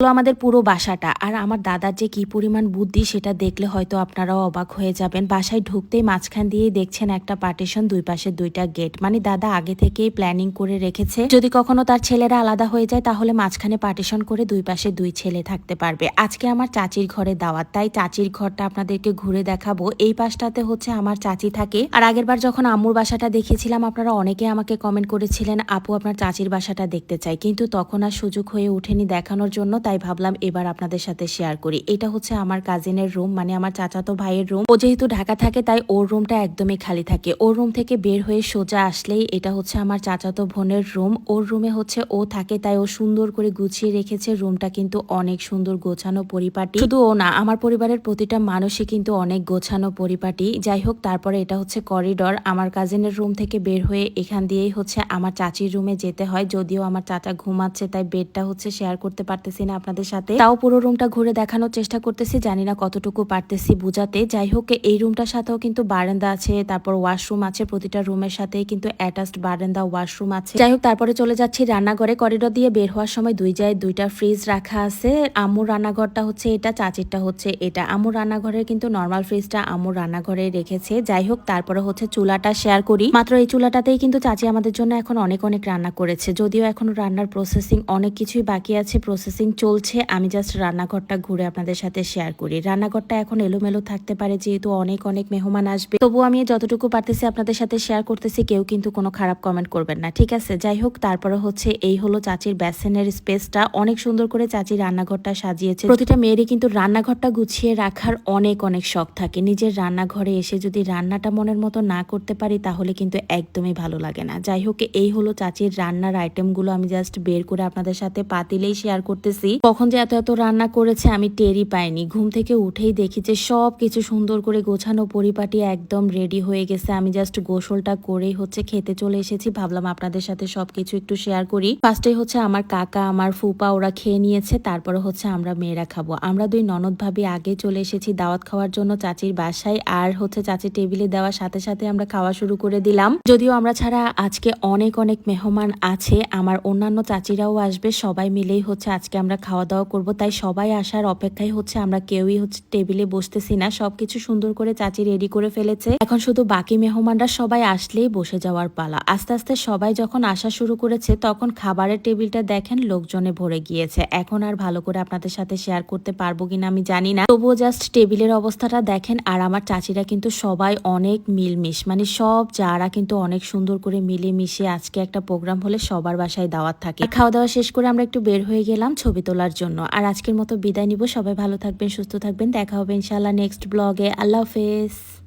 হলো আমাদের পুরো বাসাটা। আর আমার দাদার যে কি পরিমাণ বুদ্ধি সেটা দেখলে হয়তো আপনারাও অবাক হয়ে যাবেন। বাসায় ঢুকতেই মাঝখান দিয়ে দেখছেন একটা পার্টিশন দুই পাশে দুইটা গেট মানে দাদা আগে থেকেই প্ল্যানিং করে রেখেছে, যদি কখনো তার ছেলেরা আলাদা হয়ে যায় তাহলে মাঝখানে পার্টিশন করে দুই পাশে দুই ছেলে থাকতে পারবে। আজকে আমার চাচির ঘরে দাওয়াত, তাই চাচির ঘরটা আপনাদেরকে ঘুরে দেখাবো। এই পাশটাতে হচ্ছে আমার চাচি থাকে। আর আগের বার যখন আম্মুর বাসাটা দেখেছিলাম, আপনারা অনেকে আমাকে কমেন্ট করেছিলেন, আপু, আপনার চাচির বাসাটা দেখতে চাই। কিন্তু তখন আর সুযোগ হয়ে ওঠেনি দেখানোর জন্য তাই ভাবলাম এবার আপনাদের সাথে শেয়ার করি। এটা হচ্ছে আমার কাজিনের রুম মানে আমার চাচাতো ভাইয়ের রুম ও যেহেতু ঢাকা থাকে, তাই ওর রুমটা একদমই খালি থাকে। ওর রুম থেকে বের হয়ে সোজা আসলেই এটা হচ্ছে আমার চাচাতো বোনের রুম ওর রুমে হচ্ছে ও থাকে, তাই ও সুন্দর করে গুছিয়ে রেখেছে। রুমটা কিন্তু অনেক সুন্দর গোছানো পরিপাটি। শুধু ও না, আমার পরিবারের প্রতিটা মানুষই কিন্তু অনেক গোছানো পরিপাটি। যাই হোক, তারপরে এটা হচ্ছে করিডর আমার কাজিনের রুম থেকে বের হয়ে এখান দিয়েই হচ্ছে আমার চাচির রুমে যেতে হয়। যদিও আমার চাচা ঘুমাচ্ছে, তাই বেডটা হচ্ছে শেয়ার করতে পারতেছি না। আপনাদের সাথে। তাও পুরো রুমটা ঘুরে দেখানোর চেষ্টা করতেছি, জানি না কতটুকু পারতেছি বুঝাতে। যাই হোক, এই রুমটার সাথেও কিন্তু বারান্দা আছে, তারপর ওয়াশরুম আছে প্রতিটা রুমের সাথে কিন্তু অ্যাটাচড বারান্দা, ওয়াশরুম আছে। যাই হোক, তারপরে চলে যাচ্ছি রান্নাঘরে। করিডর দিয়ে বের হওয়ার সময় দুই জায়গায় দুইটা ফ্রিজ রাখা আছে। আম্মুর রান্নাঘরটা হচ্ছে এটা, চাচিরটা হচ্ছে এটা। আম্মুর রান্নাঘরের কিন্তু নর্মাল ফ্রিজটা আম্মুর রান্নাঘরে রেখেছে। যাই হোক, তারপরে হচ্ছে চুলাটা শেয়ার করি। মাত্র এই চুলাটাতেই কিন্তু চাচি আমাদের জন্য এখন অনেক অনেক রান্না করেছে। যদিও এখনও রান্নার প্রসেসিং অনেক কিছুই বাকি আছে প্রসেসিং চলছে, আমি জাস্ট রান্নাঘরটা ঘুরে আপনাদের সাথে শেয়ার করি। রান্নাঘরটা এখন এলোমেলো থাকতে পারে, যেহেতু অনেক অনেক মেহমান আসবে। তবু আমি যতটুকু পারতেছি আপনাদের সাথে শেয়ার করতেছি, কেউ কিন্তু কোনো খারাপ কমেন্ট করবেন না, ঠিক আছে? যাই হোক, তারপরে হচ্ছে এই হলো চাচির ব্যাসেনের স্পেসটা অনেক সুন্দর করে চাচি রান্নাঘরটা সাজিয়েছে। প্রতিটা মেয়েরই কিন্তু রান্নাঘরটা গুছিয়ে রাখার অনেক অনেক শখ থাকে। নিজের রান্নাঘরে এসে যদি রান্নাটা মনের মতো না করতে পারি, তাহলে কিন্তু একদমই ভালো লাগে না। যাই হোক, এই হলো চাচির রান্নার আইটেমগুলো আমি জাস্ট বের করে আপনাদের সাথে পাতিলেই শেয়ার করতেছি। কখন যে এত এত রান্না করেছে আমি টেরই পাইনি। ঘুম থেকে উঠেই দেখি যে সব কিছু সুন্দর করে গোছানো পরিপাটি একদম রেডি হয়ে গেছে। আমি জাস্ট গোসলটা করেই হচ্ছে খেতে চলে এসেছি। ভাবলাম আপনাদের সাথে সবকিছু একটু শেয়ার করি। ফার্স্টে হচ্ছে আমার কাকা, আমার ফুপা, ওরা খেয়ে নিয়েছে। তারপরে হচ্ছে আমরা মেয়েরা খাব। আমরা দুই ননদ ভাবি আগে চলে এসেছি দাওয়াত খাওয়ার জন্য চাচির বাসায়। আর হচ্ছে চাচির টেবিলে দেওয়ার সাথে সাথে আমরা খাওয়া শুরু করে দিলাম। যদিও আমরা ছাড়া আজকে অনেক অনেক মেহমান আছে। আমার অন্যান্য চাচিরাও আসবে। সবাই মিলেই হচ্ছে আজকে আমরা খাওয়া দাওয়া করব, তাই সবাই আসার অপেক্ষায় হচ্ছে আমরা কেউই হচ্ছে টেবিলে বসতেছি না। সবকিছু সুন্দর করে চাচি রেডি করে ফেলেছে। এখন শুধু বাকি মেহমানরা সবাই আসলেই বসে যাওয়ার পালা। আস্তে আস্তে সবাই যখন আসা শুরু করেছে, তখন খাবারের টেবিলটা দেখেন লোকজনে ভরে গিয়েছে। এখন আর ভালো করে আপনাদের সাথে শেয়ার করতে পারব কিনা আমি জানি না। তবুও জাস্ট টেবিলের অবস্থাটা দেখেন, আর আমার চাচিরা কিন্তু সবাই অনেক মিলমিশ। মানে সব যারা কিন্তু অনেক সুন্দর করে মিলে মিশে আজকে একটা প্রোগ্রাম হলে সবার বাসায় দাওয়াত থাকে। খাওয়া দাওয়া শেষ করে আমরা একটু বের হয়ে গেলাম, ছবি তোলার জন্য। আর আজকের মতো বিদায় নিব। সবাই ভালো থাকবেন, সুস্থ থাকবেন। দেখা হবে ইনশাল্লাহ নেক্সট ব্লগে আল্লাহ হাফেজ।